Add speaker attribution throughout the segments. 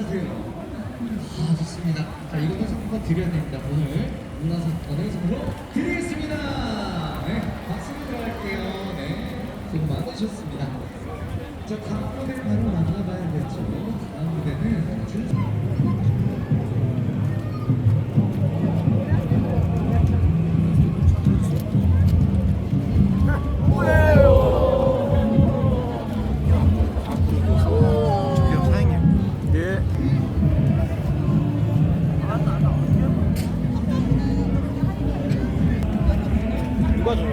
Speaker 1: 아 좋습니다. 자 이것도 선물 드려야 됩니다. 오늘 문화사건을 선물로 드리겠습니다. 네, 박수 들어갈게요. 네, 수고 많으셨습니다. 자 다음 무대 바로 만나봐야겠죠. 다음 무대는 준.
Speaker 2: 누가 좋아?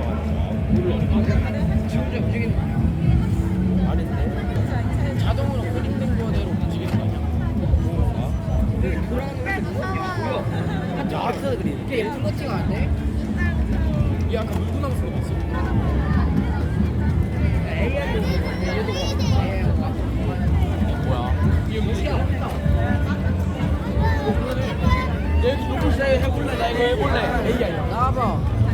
Speaker 3: 지금 움직이는 거 아닌데 자동으로 그림된 거대로 움직이는 거 아니야? 야, 아트 그림. 이게 예쁜 것지가 안 돼? 이 아까 물구나무 소리 봤어? 얘도 봐. 뭐야? 누구 시작에 해볼래? 나 이거 해볼래. AI. 나와봐.